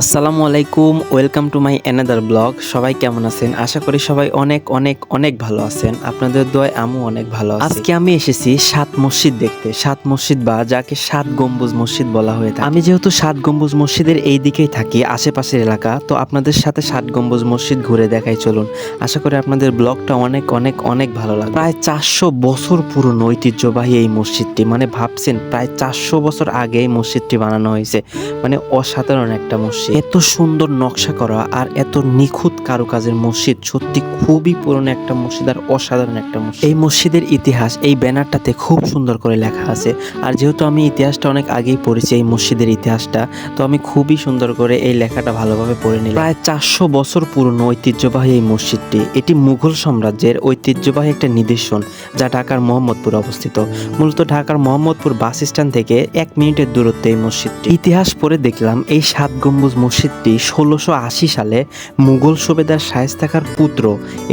আসসালামু আলাইকুম, welcome to my another blog সবাই কেমন আছেন? আশা করি সবাই অনেক অনেক অনেক ভালো আছেন। আপনাদের দোয়ায় আমিও অনেক ভালো আজকে আমি এসেছি সাত মসজিদ দেখতে। সাত মসজিদ বা যাকে সাত গম্বুজ মসজিদ বলা হয়ে থাকে। আমি যেহেতু সাত গম্বুজ মসজিদের এই দিকেই থাকি, আশেপাশের এলাকা, তো আপনাদের সাথে সাত গম্বুজ মসজিদ ঘুরে দেখাই চলুন। আশা করি আপনাদের ব্লগটা অনেক অনেক অনেক ভালো লাগে প্রায় চারশো বছর পুরনো ঐতিহ্যবাহী এই মসজিদটি মানে ভাবছেন প্রায় চারশো বছর আগে এই মসজিদটি বানানো হয়েছে। মানে অসাধারণ একটা মসজিদ। এত সুন্দর নকশা করা আর এত নিখুঁত কারুকাজের মসজিদ সত্যি খুবই পুরনো একটা মসজিদ আর অসাধারণ একটা মসজিদ। এই মসজিদের ইতিহাস এই ব্যানারটাতে খুব সুন্দর করে লেখা আছে। আর যেহেতু আমি ইতিহাসটা অনেক আগেই পড়েছি এই মসজিদের ইতিহাসটা, তো আমি খুবই সুন্দর করে এই লেখাটা ভালোভাবে পড়ে নিলাম। প্রায় চারশো বছর পুরনো ঐতিহ্যবাহী এই মসজিদটি, এটি মুঘল সাম্রাজ্যের ঐতিহ্যবাহী একটা নিদর্শন যা ঢাকার মোহাম্মদপুর অবস্থিত। মূলত ঢাকার মোহাম্মদপুর বাস স্ট্যান্ড থেকে এক মিনিটের দূরত্বে এই মসজিদটি। ইতিহাস পড়ে দেখলাম এই সাত গম্বুজ মসজিদটি ষোলোশো আশি সালে মুঘল সুবেদার শায়েস্তাকার পুত্র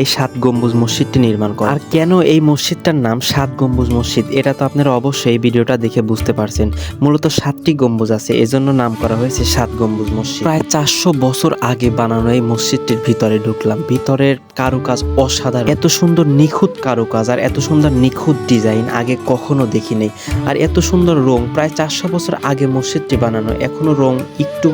এই সাত গম্বুজ মসজিদটি নির্মাণ করে আর কেন এই মসজিদটার নাম সাত গম্বুজ মসজিদ? এটা তো আপনারা অবশ্যই এই ভিডিওটা দেখে বুঝতে পারছেন। মূলত সাতটি গম্বুজ আছে, এজন্য নাম করা হয়েছে সাত গম্বুজ মসজিদ। প্রায় চারশো বছর আগে বানানো এই মসজিদটির ভিতরে ঢুকলাম। ভিতরের কারুকাজ অসাধারণ। এত সুন্দর নিখুঁত কারুকাজ আর এত সুন্দর নিখুঁত ডিজাইন আগে কখনো দেখি নেই আর এত সুন্দর রং, প্রায় চারশো বছর আগে মসজিদটি বানানো, এখনও রং একটু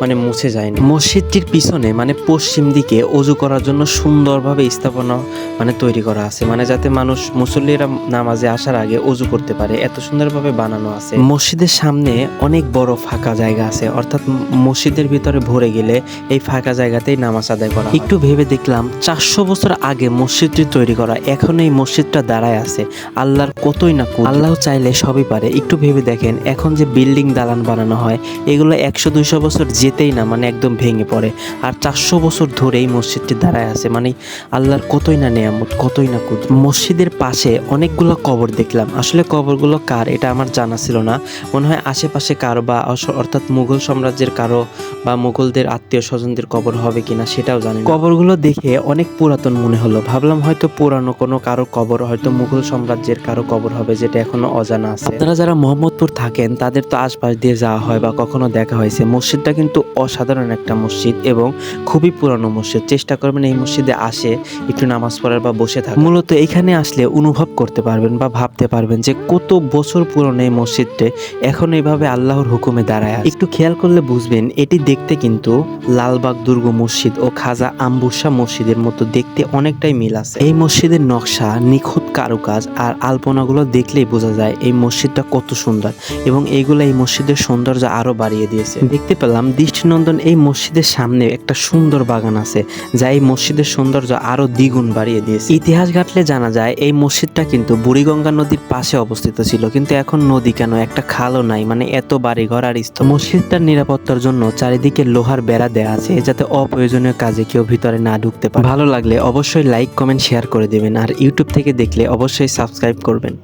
মানে মুছে যায়নি। মসজিদটির পিছনে মানে পশ্চিম দিকে, অজু করার জন্য সুন্দরভাবে স্থাপনা মানে তৈরি করা আছে। মানে যাতে মানুষ, মুসল্লিরা নামাজে আসার আগে অজু করতে পারে। এত সুন্দরভাবে বানানো আছে। মসজিদের সামনে অনেক বড় ফাঁকা জায়গা আছে। অর্থাৎ মসজিদের ভিতরে ভরে গেলে এই ফাঁকা জায়গাতেই নামাজ আদায় করা একটু ভেবে দেখলাম, চারশো বছর আগে মসজিদটি তৈরি করা। এখন এই মসজিদটা দাঁড়ায় আছে। আল্লাহর কতই না। আল্লাহ চাইলে সবই পারে। একটু ভেবে দেখেন, এখন যে বিল্ডিং দালান বানানো হয়, এগুলো একশো, দুইশো বছর যেতেই না মানে একদম ভেঙে পড়ে। আর চারশো বছর ধরে এই মসজিদটি দাঁড়ায় আছে মানে আল্লাহর কতই না নেয়ামত, কতই না কুদ মসজিদের পাশে অনেকগুলো কবর দেখলাম। আসলে কবরগুলো কার, এটা আমার জানা ছিল না। মনে হয় আশেপাশে কারও বা অর্থাৎ মুঘল সাম্রাজ্যের কারও বা মুঘলদের আত্মীয় স্বজনদের কবর হবে কিনা সেটাও জানি। কবরগুলো দেখে অনেক পুরাতন মনে হলো। ভাবলাম হয়তো পুরানো কোনো কারও কবর, হয়তো মুঘল সাম্রাজ্যের কারও কবর হবে যেটা এখনও অজানা আছে। আপনারা যারা মোহাম্মদপুর থাকেন, তাদের তো আশপাশ দিয়ে যাওয়া হয় বা কখনো দেখা হয়েছে। মসজিদটা কিন্তু অসাধারণ একটা মসজিদ এবং খুবই পুরানো মসজিদ। চেষ্টা করবেন এই মসজিদে আসে, একটু নামাজ পড়ার বা বসে থাকা মূলত এখানে আসলে অনুভব করতে পারবেন বা ভাবতে পারবেন যে কত বছর পুরনো এই মসজিদটা, এখন এইভাবে আল্লাহর হুকুমে দাঁড়ায় একটু খেয়াল করলে বুঝবেন, এটি দেখতে কিন্তু লালবাগ দুর্গ মসজিদ ও খাজা আম্বুসা মসজিদের মতো দেখতে অনেকটাই মিল আছে। এই মসজিদের নকশা, নিখুঁত কারুকাজ আর আলপনাগুলো দেখলেই বোঝা যায় এই মসজিদটা কত সুন্দর এবং এইগুলো এই মসজিদের সৌন্দর্য আরও বাড়িয়ে দিয়েছে। দেখতে পেলাম দৃষ্টিনন্দন এই মসজিদের সামনে একটা সুন্দর বাগান আছে, যা এই মসজিদের সৌন্দর্য আরও দ্বিগুণ বাড়িয়ে দিয়েছে। ইতিহাস ঘাটলে জানা যায়, এই মসজিদটা কিন্তু বুড়িগঙ্গা নদীর পাশে অবস্থিত ছিল, কিন্তু এখন নদী কেন, একটা খালও নাই মানে এত বাড়িঘর আর স্থল মসজিদটার নিরাপত্তার জন্য চারিদিকে লোহার বেড়া দেওয়া আছে, যাতে অপ্রয়োজনীয় কাজে কেউ ভিতরে না ঢুকতে পারে। ভালো লাগলে অবশ্যই লাইক, কমেন্ট, শেয়ার করে দেবেন, আর ইউটিউব থেকে দেখলে অবশ্যই সাবস্ক্রাইব করবেন।